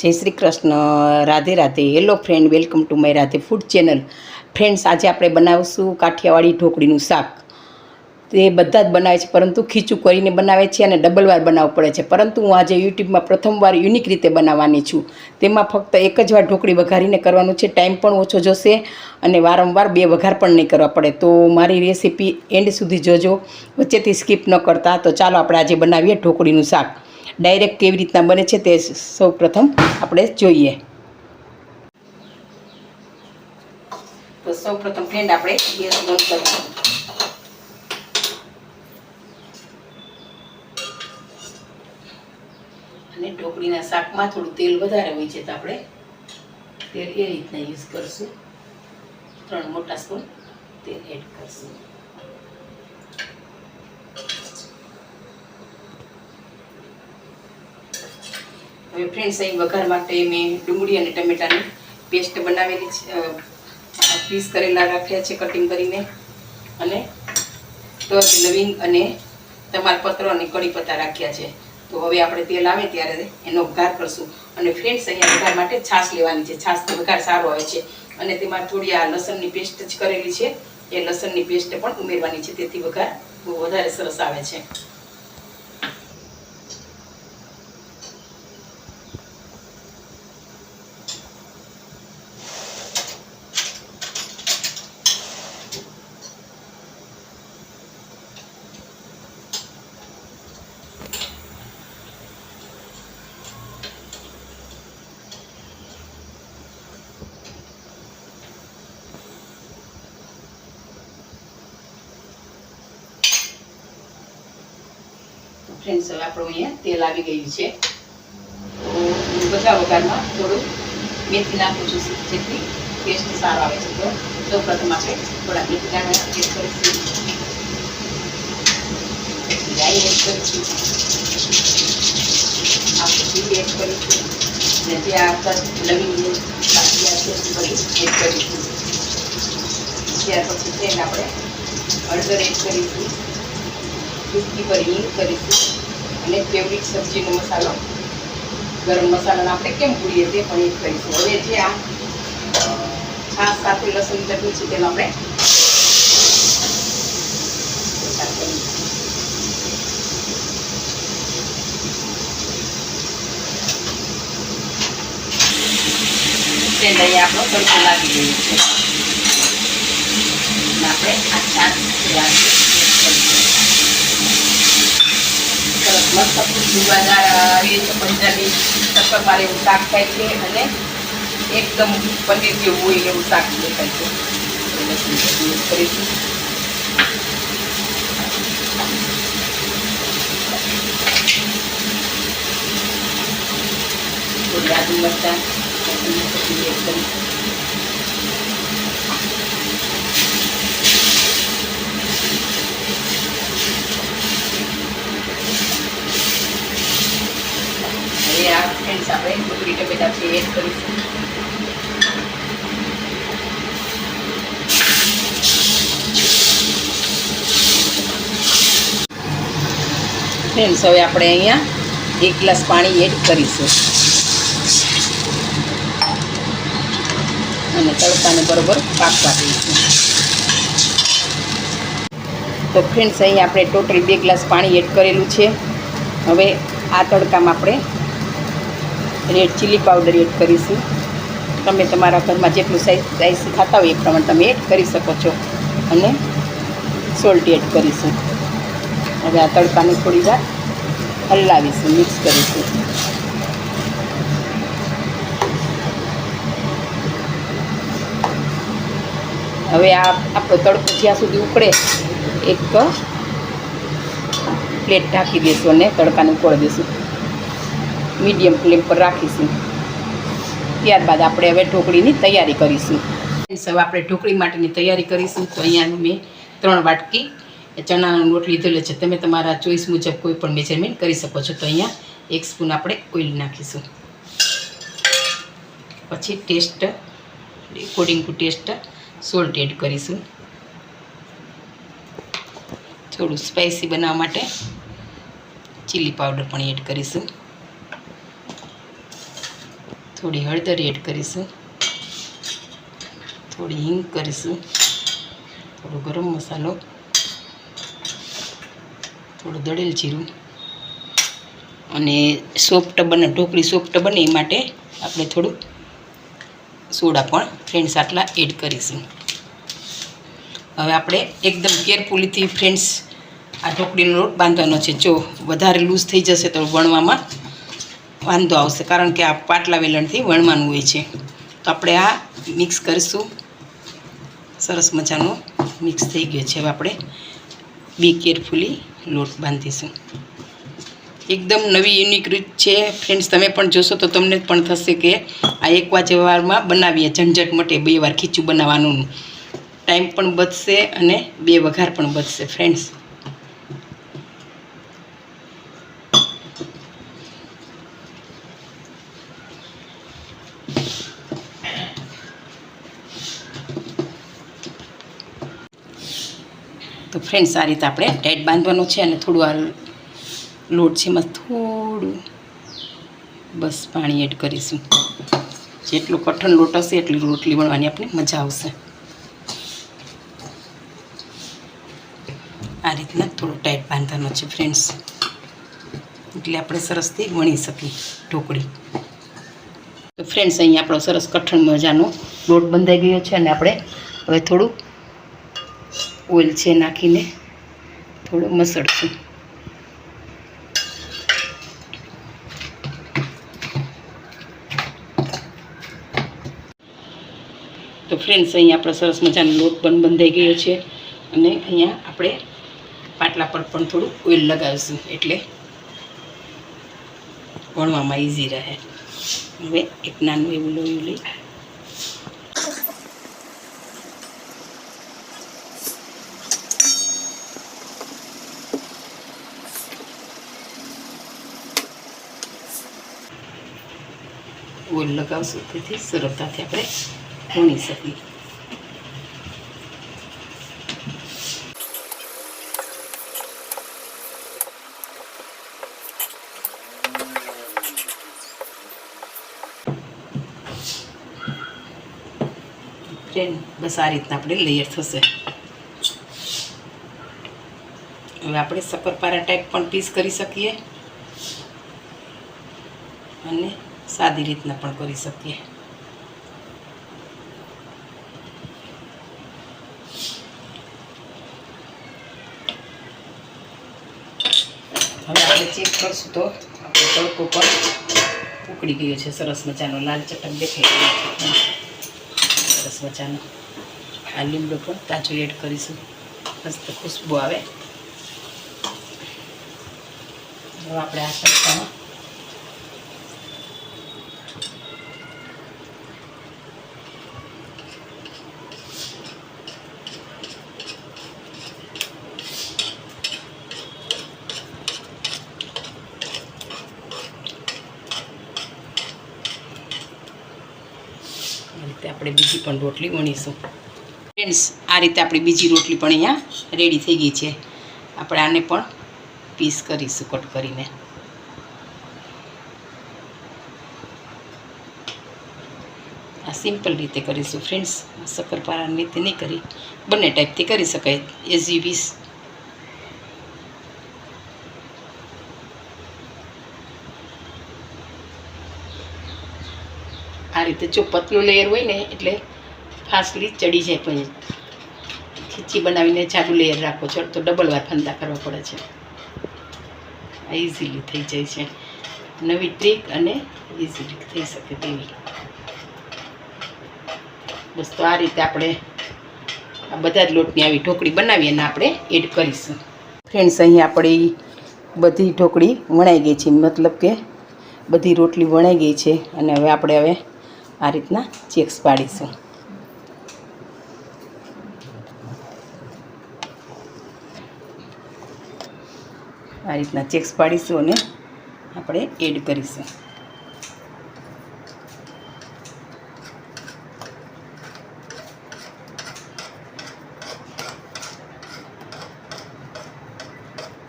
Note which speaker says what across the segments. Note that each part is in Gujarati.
Speaker 1: જય Shri Krishna, Radhe Radhe. Hello friend welcome to my Radhe food channel friends આજે આપણે બનાવીશું કાઠિયાવાડી ઢોકળીનું શાક. તે બધા જ બનાવે છે, પરંતુ ખીચું કરીને બનાવે છે અને ડબલ વાર બનાવવું પડે છે. પરંતુ હું આજે યુટ્યુબમાં પ્રથમવાર યુનિક રીતે બનાવવાની છું. તેમાં ફક્ત એક જ વાર ઢોકળી વઘારીને કરવાનું છે. ટાઈમ પણ ઓછો જશે અને વારંવાર બે વઘાર પણ નહીં કરવા પડે. તો મારી રેસીપી એન્ડ સુધી જોજો. વચ્ચેથી સ્કીપ ન કરતા. તો ચાલો આપણે આજે બનાવીએ ઢોકળીનું શાક. ડાયરેક્ટ કેવી રીતના બને છે તે સૌ પ્રથમ આપણે જોઈએ. તો સૌ પ્રથમ ફ્રેન્ડ આપણે ગેસ બંધ કરીશું અને ઢોકળીના શાકમાં થોડું તેલ વધારે હોય છે તો આપણે તેલ એ રીતના યુઝ કરશું. ત્રણ મોટા સ્પૂન તેલ એડ કરશું. હવે ફ્રેન્ડ્સ અહીં વઘાર માટે મેં ડુંગળી અને ટમેટાની પેસ્ટ બનાવેલી છે પીસ કરેલા રાખ્યા છે કટિંગ કરીને. અને તજ લવિંગ અને તમાલપત્ર અને કડીપત્તા રાખ્યા છે. તો હવે આપણે તેલ આવે ત્યારે એનો વઘાર કરશું. અને ફ્રેન્ડ્સ અહીંયા વઘાર માટે છાશ લેવાની છે. છાશથી વઘાર સારો આવે છે. અને તેમાં થોડી આ લસણની પેસ્ટ જ કરેલી છે. એ લસણની પેસ્ટ પણ ઉમેરવાની છે. તેથી વઘાર બહુ વધારે સરસ આવે છે. ફ્રેન્ડ્સ, હવે આપણું અહીંયા તેલ આવી ગયું છે. તો બધા વઘારમાં થોડું મેથી નાખું છું, જેથી ટેસ્ટ સારો આવે છે. તો સૌ પ્રથમ આપણે થોડા મેથી દાણા એડ કરીશું. રાઈ એડ કરીશું. આપણે ઘી એડ કરીશું. અને જે આ કાઢ્યા છે એ બધી એડ કરીશું. પછી ફ્રેન્ડ આપણે હળદર એડ કરીશું. પર હિંગ કરીશું અને ફેવરિટ સબ્જીનો મસાલો. ગરમ મસાલાનો આપણે કેમ ભૂલીએ તે પણ એ કરીશું. હવે જે આ છાશ સાથે લસણ ચટણી છે તેનો આપણે કરીશું. આપણો તડકો લાગી ગયો છે. આપણે આ છાશ સરસ મસ્ત એવું શાક થાય છે અને એકદમ પનીર જેવું હોય એવું શાક દેખાય છે. કરીશું. થોડી આદુ લસણની આ આપણે. ડુંગળી ટમેટા છે એડ કરીશું. ફ્રેન્ડ્સ હવે આપણે અહીંયા એક ગ્લાસ પાણી એડ કરીશું. અને તડકાને બરોબર પાકવા દઈશું. તો ફ્રેન્ડ્સ અહીંયા આપણે ટોટલ બે ગ્લાસ પાણી એડ કરેલું છે. હવે આ તડકામાં આપણે રેડ ચીલી પાવડર એડ કરીશું. તમે તમારા ઘરમાં જેટલું સાઈઝ સ્પાઈસી ખાતા હોય એ પ્રમાણે તમે એડ કરી શકો છો. અને સોલ્ટ એડ કરીશું. હવે આ તડકાને થોડી વાર હલાવીશું, મિક્સ કરીશું. હવે આ આપણો તડકો જ્યાં સુધી ઉકળે એક પ્લેટ ઢાંકી દઈશું અને તડકાને ઉકળી દઈશું મીડિયમ ફ્લેમ પર રાખીશું. ત્યારબાદ આપણે હવે ઢોકળીની તૈયારી કરીશું. સૌ આપણે ઢોકળી માટેની તૈયારી કરીશું. તો અહીંયા મેં ત્રણ વાટકી ચણાનો લોટ લીધેલો છે. તમે તમારા ચોઈસ મુજબ કોઈ પણ મેજરમેન્ટ કરી શકો છો. તો અહીંયા એક સ્પૂન આપણે ઓઇલ નાખીશું. પછી taste according to taste salt add કરીશું. થોડું સ્પાઇસી બનાવવા માટે ચીલી પાવડર પણ એડ કરીશું. થોડી હળદર એડ કરીશું. થોડી હિંગ કરીશું. થોડો ગરમ મસાલો. થોડું દળેલ જીરું. અને સોફ્ટ બને, ઢોકળી સોફ્ટ બને એ માટે આપણે થોડું સોડા પણ ફ્રેન્ડ્સ આટલા એડ કરીશું. હવે આપણે એકદમ કેરફુલીથી ફ્રેન્ડ્સ આ ઢોકળીનો લોટ બાંધવાનો છે. જો વધારે લૂઝ થઈ જશે તો વણવામાં વાંધો આવશે, કારણ કે આ પાટલા વેલણથી વણવાનું હોય છે. તો આપણે આ મિક્સ કરીશું. સરસ મજાનો મિક્સ થઈ ગયો છે. હવે આપણે બી કેરફુલી લોટ બાંધીશું. એકદમ નવી, યુનિક રીત છે. ફ્રેન્ડ્સ, તમે પણ જોશો તો તમને પણ થશે કે આ એક વારમાં બનાવીએ. ઝંઝટ મટે બે વાર ખીચું બનાવવાનું. ટાઈમ પણ બચશે અને બે વઘાર પણ બચશે. ફ્રેન્ડ્સ તો ફ્રેન્ડ્સ આ રીતે આપણે ટાઈટ બાંધવાનો છે અને થોડું આ લોટ છે એમાં થોડું બસ પાણી એડ કરીશું. જેટલું કઠણ લોટ હશે એટલી રોટલી વણવાની આપણે મજા આવશે. આ રીતના થોડું ટાઈટ બાંધવાનો છે ફ્રેન્ડ્સ એટલે આપણે સરસથી વણી શકીએ ઢોકળી. તો ફ્રેન્ડ્સ અહીંયા આપણો સરસ કઠણ મજાનો લોટ બંધાઈ ગયો છે અને આપણે હવે થોડું ઓઇલ છે નાખીને થોડું મસળશું. તો ફ્રેન્ડ્સ અહીંયા આપણો સરસ મજાનો લોટ પણ બંધાઈ ગયો છે અને અહીંયા આપણે પાટલા પર પણ થોડું ઓઇલ લગાવીશું એટલે વણવામાં ઇઝી રહે. હવે એક નાનું એવું લોહી લઈ. ઓઇલ લગાવશું તેથી સરળતાથી આપણે વણી શકીએ. બસ આ રીતના આપણે લેયર થશે. હવે આપણે સપરપારા ટાઈપ પણ પીસ કરી શકીએ. અને સાદી રીતના પણ કરી શકીએ. હવે આપણે ચેક કરશું તો આપણો તડકો પણ ઉકળી ગયો છે. સરસ મજાનો લાલ ચટક દેખાઈ ગયો સરસ મજાનો. આ લીમડો પણ તાજો એડ કરીશું. મસ્ત ખુશ્બુ આવે. હવે આપણે આ તડકામાં આ રીતે આપણે બીજી પણ રોટલી વણીશું. ફ્રેન્ડ્સ આ રીતે આપણી બીજી રોટલી પણ અહીંયા રેડી થઈ ગઈ છે. આપણે આને પણ પીસ કરીશું કટ કરીને. આ સિમ્પલ રીતે કરીશું. ફ્રેન્ડ્સ શક્કરપારાની રીતે નહીં કરી. બંને ટાઈપથી કરી શકાય. એઝ વિશ રીતે જો પતલું લેયર હોય ને, એટલે ફાસ્ટલી ચડી જાય પછી ખીચી બનાવીને જાડું લેયર રાખો છો, તો ડબલ વાર ફંદા કરવા પડે છે. આ ઇઝીલી થઈ જાય છે. નવી ટ્રીક અને ઇઝીલી થઈ શકે તેવી. બસ તો આ રીતે આપણે આ બધા જ લોટની આવી ઢોકળી બનાવી અને આપણે એડ કરીશું. ફ્રેન્ડ્સ અહીં આપણી બધી ઢોકળી વણાઈ ગઈ છે. મતલબ કે બધી રોટલી વણાઈ ગઈ છે. અને હવે આપણે હવે આ રીતના ચેક્સ પાડીશું. આ રીતના ચેક્સ પાડીશું અને આપણે એડ કરીશું.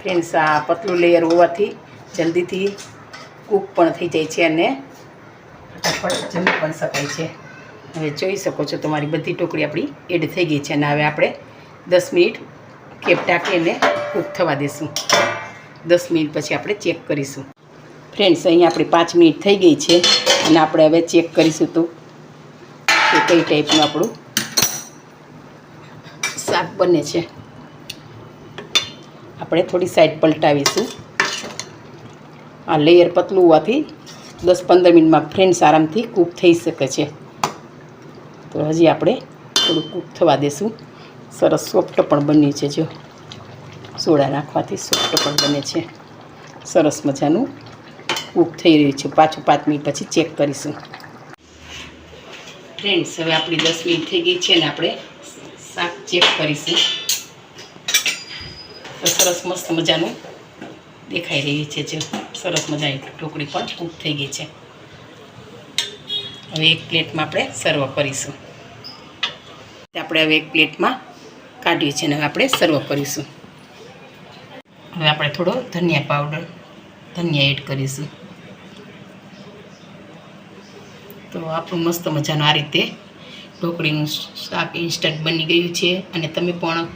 Speaker 1: ફ્રેન્ડ્સ, આ પતલું લેયર હોવાથી જલ્દીથી કૂક પણ થઈ જાય છે અને ફટાફટ જમી પણ શકાય છે. હવે જોઈ શકો છો તમારી બધી ટોકરી આપણી એડ થઈ ગઈ છે અને હવે આપણે દસ મિનિટ કેપ ટાંકીને કૂક થવા દઈશું દસ મિનિટ પછી આપણે ચેક કરીશું. ફ્રેન્ડ્સ, અહીંયા આપણી પાંચ મિનિટ થઈ ગઈ છે અને આપણે હવે ચેક કરીશું તો કે કઈ ટાઈપનું આપણું શાક બને છે. આપણે થોડી સાઈડ પલટાવીશું. આ લેયર પતલું હોવાથી દસ પંદર મિનિટમાં ફ્રેન્ડ્સ આરામથી કૂક થઈ શકે છે. તો હજી આપણે થોડું કૂક થવા દેશું. સરસ સોફ્ટ પણ બન્યું છે જો. સોડા નાખવાથી સોફ્ટ પણ બને છે. સરસ મજાનું કૂક થઈ રહ્યું છે. પાછું પાંચ મિનિટ પછી ચેક કરીશું. ફ્રેન્ડ્સ, હવે આપણી દસ મિનિટ થઈ ગઈ છે ને આપણે શાક ચેક કરીશું. સરસ મસ્ત મજાનું દેખાઈ રહ્યું છે જો. સરસ મજાની ઢોકળી પણ કૂક થઈ ગઈ છે. હવે એક પ્લેટમાં આપણે સર્વ કરીશું. આપણે હવે એક પ્લેટમાં કાઢીએ છીએ અને હવે આપણે સર્વ કરીશું. હવે આપણે થોડો ધનિયા પાવડર, ધનિયા એડ કરીશું. તો આપણું મસ્ત મજાનું આ રીતે ઢોકળીનું શાક ઇન્સ્ટન્ટ બની ગયું છે અને તમે પણ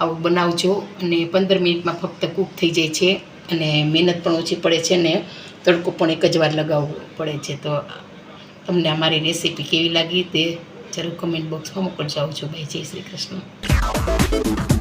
Speaker 1: આવું બનાવજો અને પંદર મિનિટમાં ફક્ત કૂક થઈ જાય છે. અને મહેનત પણ ઓછી પડે છે ને તડકો પણ એક જ વાર લગાવવો પડે છે. તો તમને અમારી રેસીપી કેવી લાગી તે જરૂર કમેન્ટ બોક્સમાં મોકલજો. આવજો. ભાઈ જય શ્રી કૃષ્ણ.